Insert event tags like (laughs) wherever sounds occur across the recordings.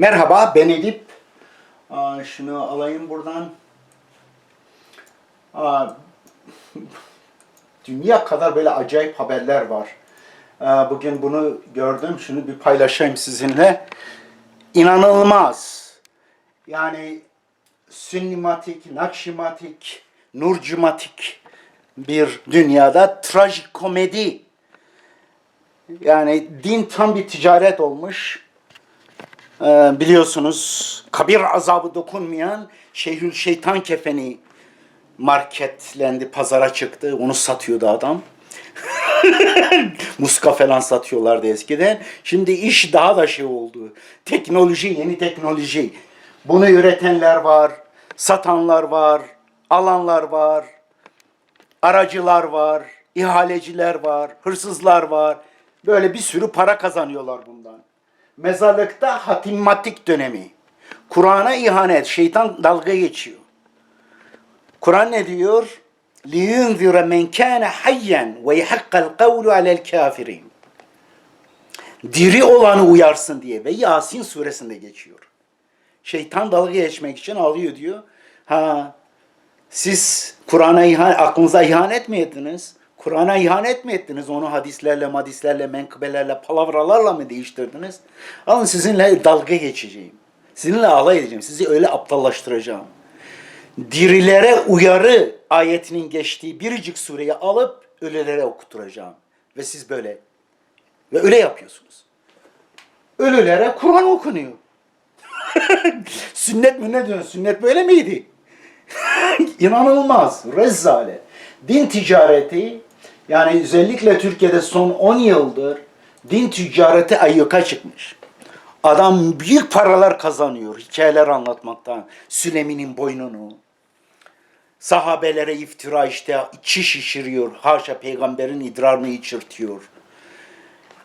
Merhaba ben Edip. Aa, şunu alayım buradan. Aa, (laughs) dünya kadar böyle acayip haberler var. Aa, bugün bunu gördüm. Şunu bir paylaşayım sizinle. İnanılmaz. Yani sünnimatik, nakşimatik, nurcumatik bir dünyada trajikomedi yani din tam bir ticaret olmuş. Ee, biliyorsunuz kabir azabı dokunmayan Şeyhül Şeytan kefeni marketlendi, pazara çıktı. Onu satıyordu adam. (laughs) Muska falan satıyorlardı eskiden. Şimdi iş daha da şey oldu. Teknoloji, yeni teknoloji. Bunu üretenler var, satanlar var, alanlar var, aracılar var, ihaleciler var, hırsızlar var. Böyle bir sürü para kazanıyorlar bundan Mezarlıkta hatimmatik dönemi. Kur'an'a ihanet, şeytan dalga geçiyor. Kur'an ne diyor? لِيُنْذِرَ مَنْ كَانَ حَيًّا وَيَحَقَّ الْقَوْلُ عَلَى الْكَافِرِينَ Diri olanı uyarsın diye ve Yasin suresinde geçiyor. Şeytan dalga geçmek için alıyor diyor. Ha siz Kur'an'a ihanet, aklınıza ihanet mi ettiniz? Kur'an'a ihanet mi ettiniz? Onu hadislerle, madislerle, menkıbelerle, palavralarla mı değiştirdiniz? Alın sizinle dalga geçeceğim. Sizinle alay edeceğim. Sizi öyle aptallaştıracağım. Dirilere uyarı ayetinin geçtiği biricik sureyi alıp ölülere okuturacağım. Ve siz böyle. Ve öyle yapıyorsunuz. Ölülere Kur'an okunuyor. (laughs) Sünnet mi ne diyorsun? Sünnet böyle miydi? (laughs) İnanılmaz, rezalet. Din ticareti, yani özellikle Türkiye'de son 10 yıldır din ticareti ayyuka çıkmış. Adam büyük paralar kazanıyor hikayeler anlatmaktan. Süleyman'ın boynunu, sahabelere iftira işte içi şişiriyor. Haşa peygamberin idrarını içirtiyor.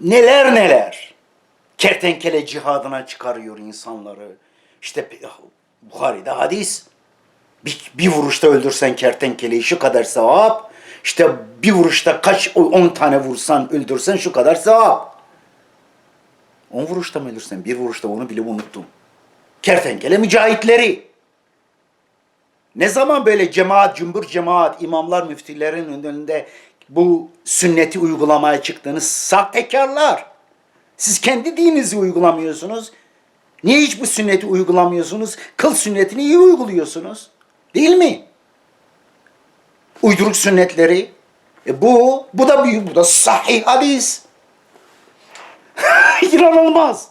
Neler neler. Kertenkele cihadına çıkarıyor insanları. İşte Buhari'de hadis. Bir, bir vuruşta öldürsen kertenkeleyi şu kadar sevap. İşte bir vuruşta kaç on tane vursan öldürsen şu kadar sevap. On vuruşta mı öldürsen bir vuruşta onu bile unuttum. Kertenkele mücahitleri. Ne zaman böyle cemaat, cümbür cemaat, imamlar, müftilerin önünde bu sünneti uygulamaya çıktınız? Sahtekarlar. Siz kendi dininizi uygulamıyorsunuz. Niye hiç bu sünneti uygulamıyorsunuz? Kıl sünnetini iyi uyguluyorsunuz. Değil mi? Uyduruk sünnetleri. E bu, bu da büyük, bu da sahih hadis. (laughs) İnanılmaz.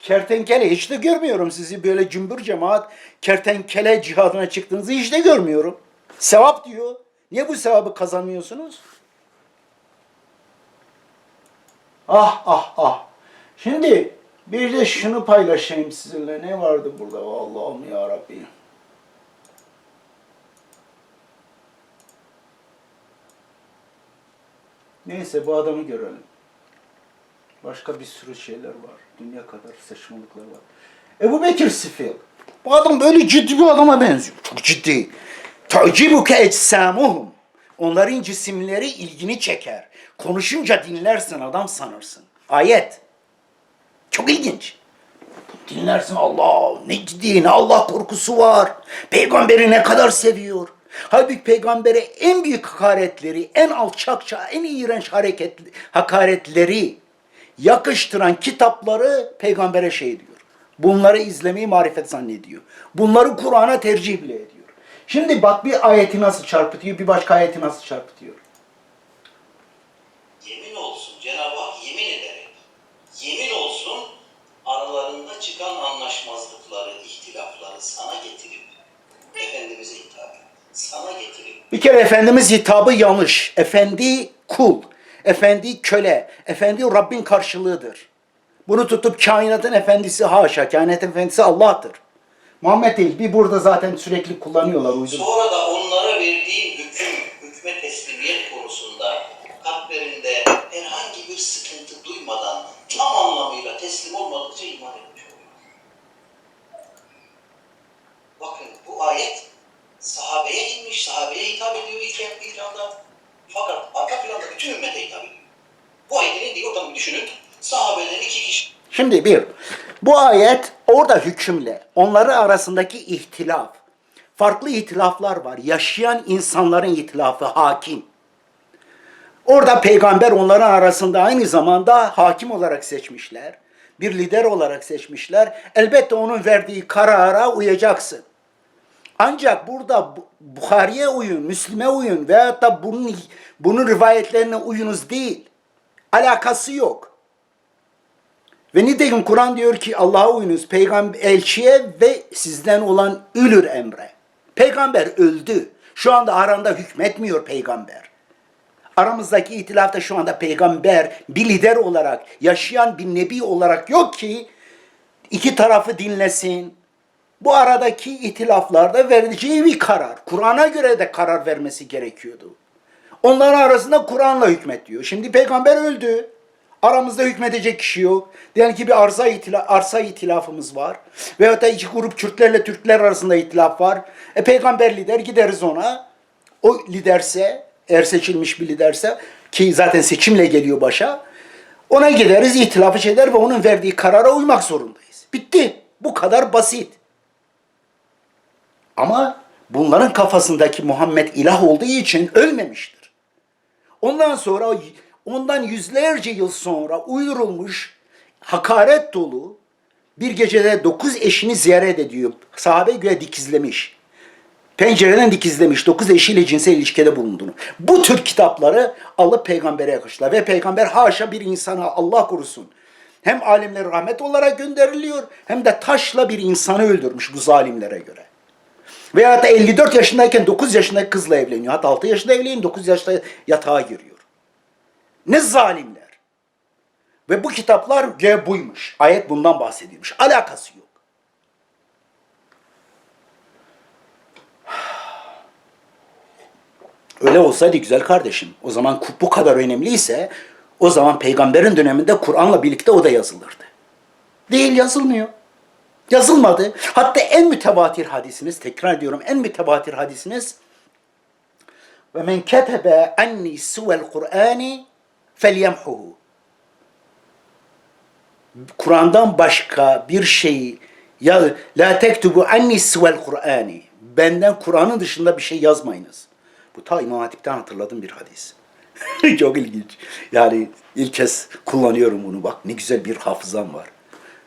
Kertenkele hiç de görmüyorum sizi böyle cümbür cemaat kertenkele cihadına çıktığınızı hiç de görmüyorum. Sevap diyor. Niye bu sevabı kazanmıyorsunuz? Ah ah ah. Şimdi bir de şunu paylaşayım sizinle. Ne vardı burada? Allah'ım ya Rabbi. Neyse bu adamı görelim. Başka bir sürü şeyler var. Dünya kadar saçmalıklar var. Ebu Bekir Sifil. Bu adam böyle ciddi bir adama benziyor. Çok ciddi. Tacibuke ecsamuhum. Onların cisimleri ilgini çeker. Konuşunca dinlersin adam sanırsın. Ayet. Çok ilginç. Dinlersin Allah ne ciddi ne Allah korkusu var. Peygamberi ne kadar seviyor. Halbuki peygambere en büyük hakaretleri, en alçakça, en iğrenç hareket, hakaretleri yakıştıran kitapları peygambere şey diyor. Bunları izlemeyi marifet zannediyor. Bunları Kur'an'a tercih bile ediyor. Şimdi bak bir ayeti nasıl çarpıtıyor, bir başka ayeti nasıl çarpıtıyor. Kere Efendimiz hitabı yanlış. Efendi kul, efendi köle, efendi Rabbin karşılığıdır. Bunu tutup kainatın efendisi haşa, kainatın efendisi Allah'tır. Muhammed değil, bir burada zaten sürekli kullanıyorlar uydur. sonra da onlara Şimdi bir, Bu ayet orada hükümle onları arasındaki ihtilaf, farklı ihtilaflar var. Yaşayan insanların ihtilafı hakim. Orada peygamber onların arasında aynı zamanda hakim olarak seçmişler. Bir lider olarak seçmişler. Elbette onun verdiği karara uyacaksın. Ancak burada Bu- Bukhari'ye uyun, Müslim'e uyun veyahut da bunun, bunun rivayetlerine uyunuz değil. Alakası yok. Ve nitekim Kur'an diyor ki Allah'a uyunuz, peygamber elçiye ve sizden olan ülür emre. Peygamber öldü. Şu anda aranda hükmetmiyor peygamber. Aramızdaki itilafta şu anda peygamber bir lider olarak, yaşayan bir nebi olarak yok ki iki tarafı dinlesin. Bu aradaki itilaflarda vereceği bir karar. Kur'an'a göre de karar vermesi gerekiyordu. Onların arasında Kur'an'la hükmet diyor. Şimdi peygamber öldü. Aramızda hükmedecek kişi yok. Diyelim ki bir arsa, itila, arsa itilafımız var. Veyahut da iki grup Kürtlerle Türkler arasında itilaf var. E peygamber lider gideriz ona. O liderse, eğer seçilmiş bir liderse ki zaten seçimle geliyor başa. Ona gideriz, itilafı şeyler ve onun verdiği karara uymak zorundayız. Bitti. Bu kadar basit. Ama bunların kafasındaki Muhammed ilah olduğu için ölmemiştir. Ondan sonra ondan yüzlerce yıl sonra uydurulmuş hakaret dolu bir gecede dokuz eşini ziyaret ediyor. Sahabe göre dikizlemiş. Pencereden dikizlemiş. Dokuz eşiyle cinsel ilişkide bulunduğunu. Bu tür kitapları alıp peygambere yakıştılar. Ve peygamber haşa bir insana Allah korusun. Hem alimlere rahmet olarak gönderiliyor hem de taşla bir insanı öldürmüş bu zalimlere göre. Veya da 54 yaşındayken 9 yaşındaki kızla evleniyor. Hatta 6 yaşında evleniyor, 9 yaşında yatağa giriyor. Ne zalimler. Ve bu kitaplar güya buymuş. Ayet bundan bahsediyormuş. Alakası yok. Öyle olsaydı güzel kardeşim. O zaman bu kadar önemliyse o zaman peygamberin döneminde Kur'an'la birlikte o da yazılırdı. Değil yazılmıyor. Yazılmadı. Hatta en mütevatir hadisiniz, tekrar ediyorum en mütevatir hadisiniz ve men ketebe anni suvel Kur'ani felyemhuhu. Kur'an'dan başka bir şeyi ya la tektubu anni suvel Kur'ani. Benden Kur'an'ın dışında bir şey yazmayınız. Bu ta İmam Hatip'ten hatırladığım bir hadis. (laughs) Çok ilginç. Yani ilk kez kullanıyorum bunu bak. Ne güzel bir hafızam var.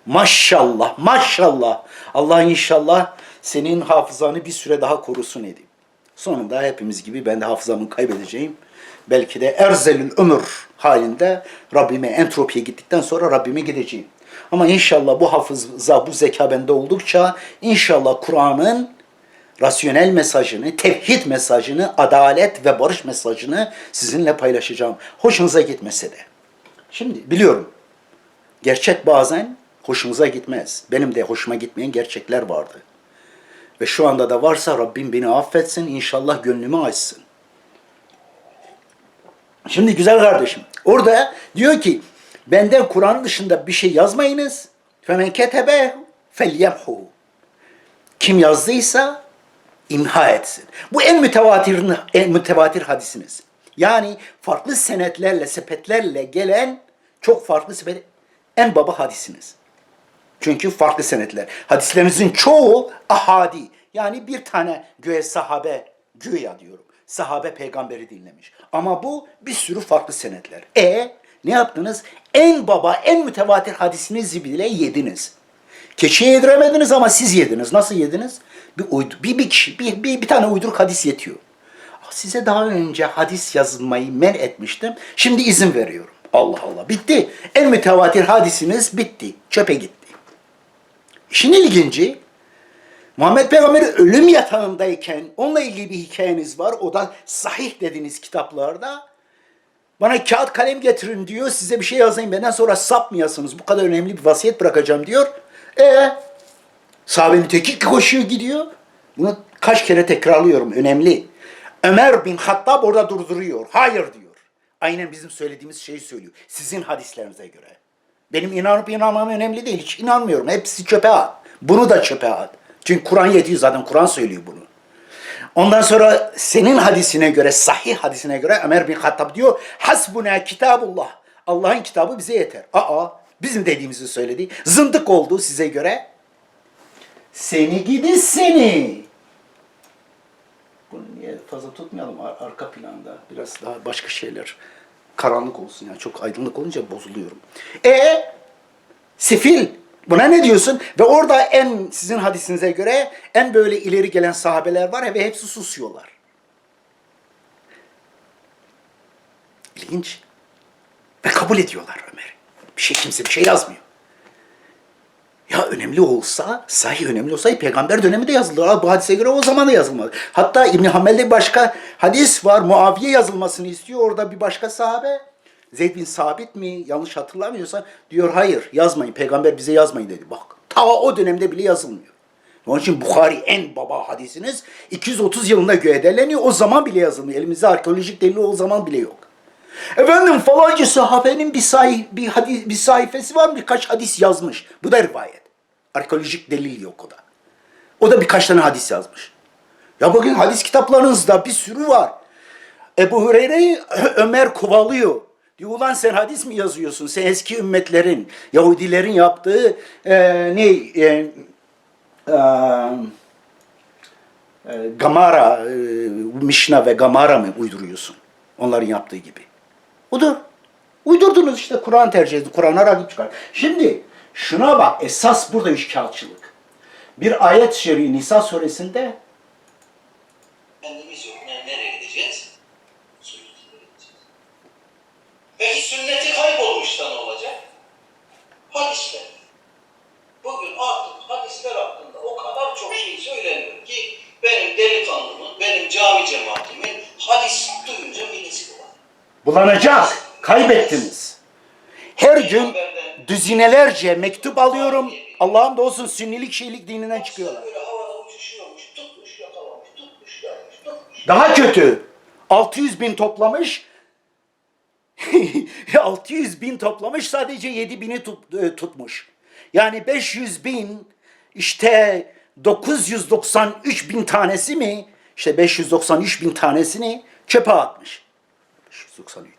Maşallah, maşallah. Allah inşallah senin hafızanı bir süre daha korusun edeyim. Sonunda hepimiz gibi ben de hafızamı kaybedeceğim. Belki de erzelül ömür halinde Rabbime entropiye gittikten sonra Rabbime gideceğim. Ama inşallah bu hafıza, bu zeka bende oldukça inşallah Kur'an'ın rasyonel mesajını, tevhid mesajını, adalet ve barış mesajını sizinle paylaşacağım. Hoşunuza gitmese de. Şimdi biliyorum Gerçek bazen hoşumuza gitmez. Benim de hoşuma gitmeyen gerçekler vardı. Ve şu anda da varsa Rabbim beni affetsin, inşallah gönlümü açsın. Şimdi güzel kardeşim, orada diyor ki, benden Kur'an dışında bir şey yazmayınız. فَمَنْ كَتَبَهُ فَلْيَمْحُهُ Kim yazdıysa imha etsin. Bu en mütevatir, en mütevatir hadisiniz. Yani farklı senetlerle, sepetlerle gelen çok farklı sepet, en baba hadisiniz. Çünkü farklı senetler. Hadislerimizin çoğu ahadi. Yani bir tane göğe sahabe, güya diyorum. Sahabe peygamberi dinlemiş. Ama bu bir sürü farklı senetler. E ne yaptınız? En baba, en mütevatir hadisinizi bile yediniz. Keçiye yediremediniz ama siz yediniz. Nasıl yediniz? Bir, uydu, bir, bir kişi, bir, bir, bir tane uyduruk hadis yetiyor. Size daha önce hadis yazmayı men etmiştim. Şimdi izin veriyorum. Allah Allah. Bitti. En mütevatir hadisiniz bitti. Çöpe gitti. İşin ilginci Muhammed Peygamber ölüm yatağındayken onunla ilgili bir hikayeniz var. O da sahih dediğiniz kitaplarda. Bana kağıt kalem getirin diyor. Size bir şey yazayım. Benden sonra sapmayasınız. Bu kadar önemli bir vasiyet bırakacağım diyor. E sahabenin teki koşuyor gidiyor. Bunu kaç kere tekrarlıyorum. Önemli. Ömer bin Hattab orada durduruyor. Hayır diyor. Aynen bizim söylediğimiz şeyi söylüyor. Sizin hadislerinize göre. Benim inanıp inanmam önemli değil. Hiç inanmıyorum. Hepsi çöpe at. Bunu da çöpe at. Çünkü Kur'an yetiyor zaten. Kur'an söylüyor bunu. Ondan sonra senin hadisine göre, sahih hadisine göre Ömer bin Hattab diyor, Hasbuna kitabullah. Allah'ın kitabı bize yeter. Aa, Bizim dediğimizi söyledi. Zındık oldu size göre. Seni gidi seni. Bunu niye fazla tutmayalım ar- arka planda. Biraz daha başka şeyler. Karanlık olsun yani. Çok aydınlık olunca bozuluyorum. E sefil. Buna ne diyorsun? Ve orada en sizin hadisinize göre en böyle ileri gelen sahabeler var ve hepsi susuyorlar. İlginç. Ve kabul ediyorlar Ömer'i. Bir şey kimse bir şey yazmıyor. Ya önemli olsa, sahi önemli olsa peygamber döneminde yazılır. Ha, Bu hadise göre o zaman da yazılmaz. Hatta İbn Hanbel'de bir başka hadis var. Muaviye yazılmasını istiyor. Orada bir başka sahabe. Zeyd bin Sabit mi? Yanlış hatırlamıyorsam diyor hayır yazmayın. Peygamber bize yazmayın dedi. Bak ta o dönemde bile yazılmıyor. Onun için Bukhari en baba hadisiniz 230 yılında göğedeleniyor. O zaman bile yazılmıyor. Elimizde arkeolojik delil o zaman bile yok. Efendim falanca sahabenin bir, say bir, hadis, bir sayfası var birkaç hadis yazmış. Bu da rivayet. Arkeolojik delil yok o da. O da birkaç tane hadis yazmış. Ya bakın hadis kitaplarınızda bir sürü var. Ebu Hureyre'yi Ömer kovalıyor. Diyor ulan sen hadis mi yazıyorsun? Sen eski ümmetlerin, Yahudilerin yaptığı e, ne e, e, e, Gamara, e, Mişna ve Gamara mı uyduruyorsun? Onların yaptığı gibi. Odur. Uydurdunuz işte Kur'an tercih edin. Kur'an'a rakip çıkar. Şimdi şuna bak esas burada işgalçılık. Bir ayet-i şer'i Nisa suresinde Efendimiz yok. Ne, nereye gideceğiz? Sünneti kaybolmuş da ne olacak? Hadisler. Bugün artık hadisler hakkında o kadar çok şey söyleniyor ki benim delikanlımın, benim cami cemaatimin hadis duyunca millesi bulan. bulanacak. Kaybettiniz. Her gün düzinelerce mektup alıyorum. Allah'ım da olsun sünnilik şeylik dininden çıkıyorlar. Daha kötü. 600 bin toplamış. (laughs) 600 bin toplamış sadece 7 bini tut- e, tutmuş. Yani 500 bin işte 993 bin tanesi mi? İşte 593 bin tanesini çöpe atmış. 593.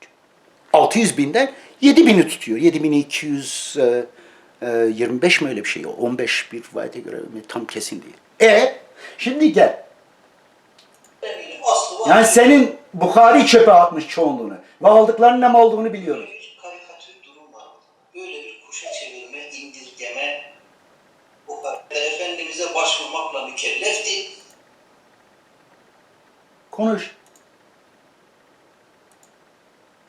600 binden 7 bini tutuyor. 7225 mi öyle bir şey? 15 bir rivayete göre tam kesin değil. E şimdi gel. Yani senin Bukhari çöpe atmış çoğunluğunu. Ve aldıklarının ne olduğunu biliyorum. Böyle bir karikatür durum var. Böyle bir kuşa çevirme, indirgeme, o kadar Efendimiz'e başvurmakla mükellefti. Konuş.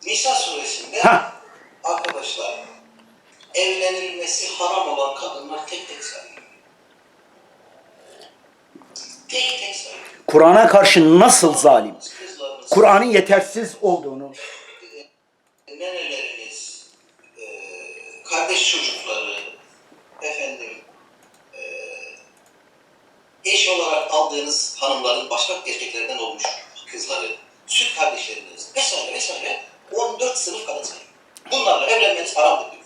Nisa suresinde Hah. arkadaşlar evlenilmesi haram olan kadınlar tek tek sayılıyor. Tek tek sayılıyor. Kur'an'a karşı nasıl zalim, Kur'an'ın yetersiz olduğunu, neneleriniz, e, kardeş çocukları, efendim, e, eş olarak aldığınız hanımların başka erkeklerden olmuş kızları, süt kardeşleriniz vesaire vesaire 14 sınıf kadın sayıyor. Bunlarla evlenmeniz haramdır diyor.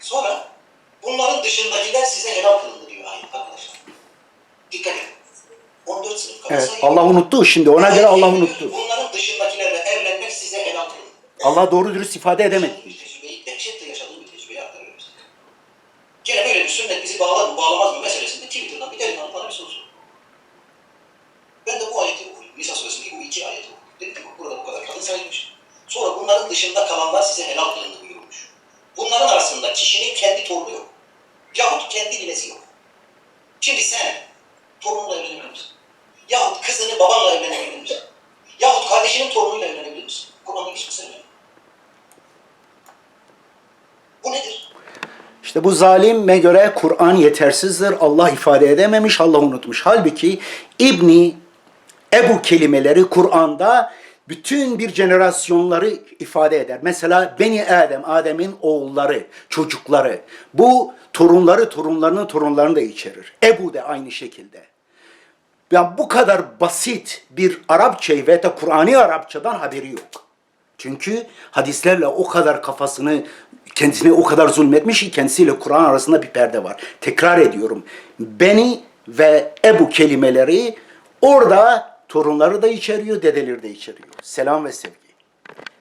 Sonra bunların dışındakiler size helal kılındı diyor ayet arkadaşlar. Dikkat edin. 14 sınıf kadın evet. Allah unuttu şimdi ona göre Allah unuttu. Bunların dışındakilerle evlenmek size helal kılındı. Allah doğru dürüst ifade edemedi. Tecrübeyi, dehşetle yaşadığım bir tecrübeyi aktarıyorum size. Gene böyle bir sünnet bizi bağlar mı bağlamaz mı meselesinde Twitter'dan bir delikanlı bana bir soru sordu. Ben de bu ayeti okudum. Nisa suresindeki bu iki ayeti okudum. Dedim ki burada bu kadar kadın sayılmış. Sonra bunların dışında kalanlar size helal kılındı buyurmuş. Bunların arasında kişinin kendi bu zalime göre Kur'an yetersizdir. Allah ifade edememiş, Allah unutmuş. Halbuki İbni Ebu kelimeleri Kur'an'da bütün bir jenerasyonları ifade eder. Mesela Beni Adem, Adem'in oğulları, çocukları. Bu torunları, torunlarının torunlarını da içerir. Ebu de aynı şekilde. Ya bu kadar basit bir Arapçayı ve de Kur'an'ı Arapçadan haberi yok. Çünkü hadislerle o kadar kafasını kendisine o kadar zulmetmiş ki kendisiyle Kur'an arasında bir perde var. Tekrar ediyorum. Beni ve Ebu kelimeleri orada torunları da içeriyor, dedeleri de içeriyor. Selam ve sevgi.